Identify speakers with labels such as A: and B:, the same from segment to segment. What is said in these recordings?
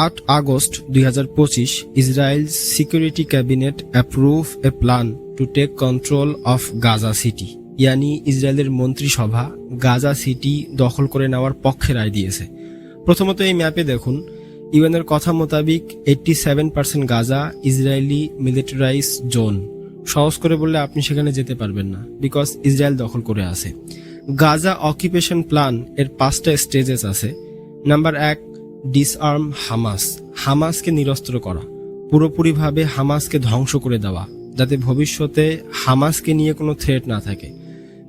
A: আট আগস্ট দুই হাজার পঁচিশ Israel security cabinet approve a plan to take control of Gaza City. ইয়ানি ইসরায়েলের মন্ত্রিসভা গাজা সিটি দখল করে নেওয়ার পক্ষে রায় দিয়েছে। প্রথমত এই ম্যাপে দেখুন, ইউএনের কথা মোতাবিক eighty seven percent Gaza Israeli militarize zone. সহজ করে বললে আপনি সেখানে যেতে পারবেন না, বিকজ ইসরায়েল দখল করে আছে। গাজা অকুপেশন প্ল্যান এর পাঁচটা স্টেজেস আছে। নাম্বার এক ডিসআর্ম হামাস হামাসকে নিরস্ত্র করা। পুরোপুরিভাবে হামাসকে ধ্বংস করে দেওয়া, যাতে ভবিষ্যতে হামাসকে নিয়ে কোনো থ্রেট না থাকে।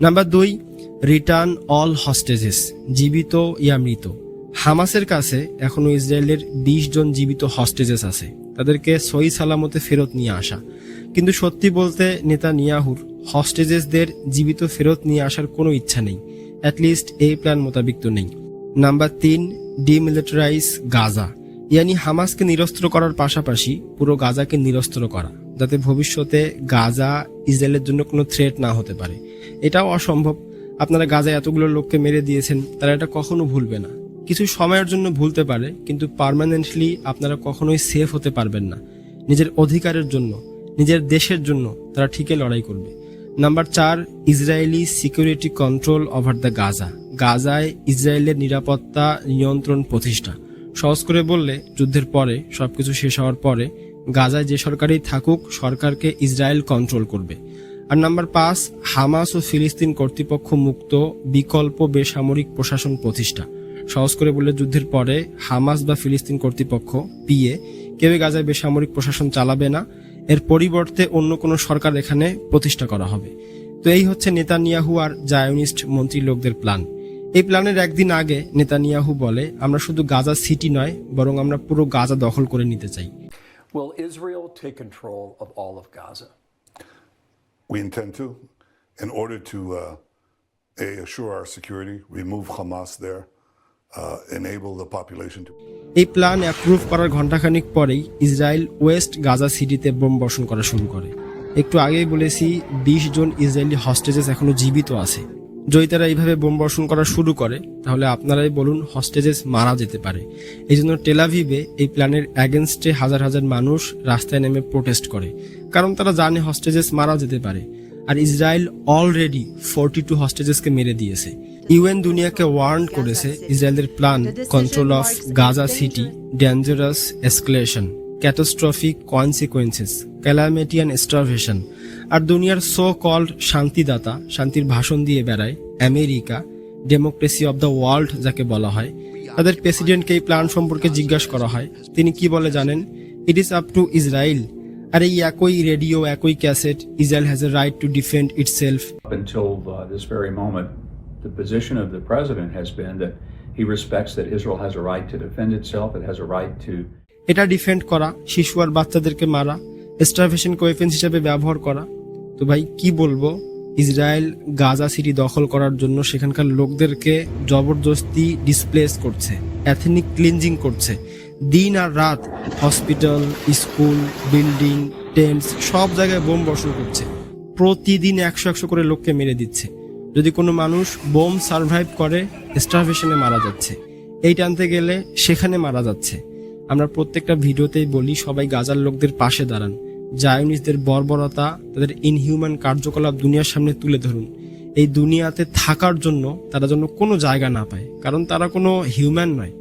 A: নাম্বার দুই রিটার্ন অল হস্টেজেস জীবিত ইয়া মৃত। হামাসের কাছে এখনও ইসরায়েলের বিশ জন জীবিত হস্টেজেস আছে। তাদেরকে সই সালামতে ফেরত নিয়ে আসা। কিন্তু সত্যি বলতে নেতা নিয়াহুর হস্টেজেসদের জীবিত ফেরত নিয়ে আসার কোনো ইচ্ছা নেই। অ্যাটলিস্ট এই প্ল্যান মোতাবিক তো নেই। নাম্বার তিন ডিমিলিটারাইজ গাজা ইয়ানি হামাসকে নিরস্ত্র করার পাশাপাশি পুরো গাজাকে নিরস্ত্র করা, যাতে ভবিষ্যতে গাজা ইসরায়েলের জন্য কোনো থ্রেট না হতে পারে। এটাও অসম্ভব। আপনারা গাজায় এতগুলো লোককে মেরে দিয়েছেন, তারা এটা কখনো ভুলবে না। কিছু সময়ের জন্য ভুলতে পারে, কিন্তু পার্মানেন্টলি আপনারা কখনোই সেফ হতে পারবেন না। নিজের অধিকারের জন্য, নিজের দেশের জন্য তারা ঠিকই লড়াই করবে। নাম্বার চার Israeli security control over the Gaza গাজায় ইসরায়েলের নিরাপত্তা নিয়ন্ত্রণ প্রতিষ্ঠা। সহজ করে বললে, যুদ্ধের পরে, সবকিছু শেষ হওয়ার পরে, গাজায় যে সরকারই থাকুক, সরকারকে ইসরায়েল কন্ট্রোল করবে। আর নাম্বার পাঁচ, হামাস ও ফিলিস্তিন কর্তৃপক্ষ মুক্ত, বিকল্প বেসামরিক প্রশাসন প্রতিষ্ঠা। সহজ করে বললে, যুদ্ধের পরে, হামাস বা ফিলিস্তিন কর্তৃপক্ষ পিএ কেউ গাজায় বেসামরিক প্রশাসন চালাবে না। এর পরিবর্তে অন্য কোনো সরকার এখানে প্রতিষ্ঠা করা হবে তো এই হচ্ছে নেতানিয়াহু আর জায়নিস্ট মন্ত্রী লোকদের প্ল্যান এই প্ল্যানের একদিন আগে নেতানিয়াহু বলে আমরা শুধু গাজা সিটি নয় বরং আমরা পুরো গাজা দখল করে নিতে চাই
B: Will Israel take control of all of Gaza?
C: We intend to, in order to uh, assure our security, remove Hamas there, uh, enable the population to.
A: এই প্ল্যান অ্যাপ্রুভ করার ঘণ্টাখানিক পরেই ইসরায়েল ওয়েস্ট গাজা সিটিতে বোম বর্ষণ করা শুরু করে। একটু আগেই বলেছি, বিশ জন ইসরায়েলি হস্টেজেস এখনও জীবিত আছে। যদি তারা এইভাবে বোম বর্ষণ করা শুরু করে, তাহলে আপনারাই বলুন হস্টেজেস মারা যেতে পারে। এই জন্য টেলাভিভে এই প্ল্যানের অ্যাগেনস্টে হাজার হাজার মানুষ রাস্তায় নেমে প্রোটেস্ট করে। কারণ তারা জানে হস্টেজেস মারা যেতে পারে। আর ইসরায়েল অলরেডি ফোরটি টু হস্টেজেসকে মেরে দিয়েছে। ইউএন দুনিয়াকে ওয়ার্ন করেছে ইসরায়েলের plan control of Gaza City dangerous escalation catastrophic consequences calamity and starvation আর দুনিয়ার সো কল্ড শান্তিদাতা, শান্তির ভাষণ দিয়ে বেড়ায় America democracy of the world যাকে বলা হয়। তাদের প্রেসিডেন্টকে এই প্ল্যান সম্পর্কে জিজ্ঞাসা করা হয়। তিনি কি বলে জানেন? It is up to Israel আর এই একই রেডিও একই cassette Israel has a right to defend itself
D: Up until uh, this very moment, the position of the president has been that he respects that Israel has a right to defend itself, it has a right to
A: এটা defend করা শিশু আর বাচ্চাদেরকে মারা starvation কোয়েফেন্স হিসেবে ব্যবহার করা। তো ভাই কি বলব? ইসরায়েল গাজা সিটি দখল করার জন্য সেখানকার লোকদেরকে জবরদস্তি ডিসপ্লেস করছে অ্যাথেনিক ক্লিনজিং করছে। দিন আর রাত, হসপিটাল, স্কুল, বিল্ডিং, টেন্টস, সব জায়গায় বোম বর্ষণ করছে। প্রতিদিন একশো একশো করে লোককে মেরে দিচ্ছে। যদি কোনো মানুষ বোম সার্ভাইভ করে, স্টারভেশনে মারা যাচ্ছে। এই টানতে গেলে সেখানে মারা যাচ্ছে। আমরা প্রত্যেকটা ভিডিওতেই বলি, সবাই গাজার লোকদের পাশে দাঁড়ান। জায়নিসদের বর্বরতা তাদের ইনহিউম্যান কার্যকলাপ দুনিয়ার সামনে তুলে ধরুন। এই দুনিয়াতে থাকার জন্য তারা যেন কোনো জায়গা না পায়। কারণ তারা কোনো হিউম্যান নয়।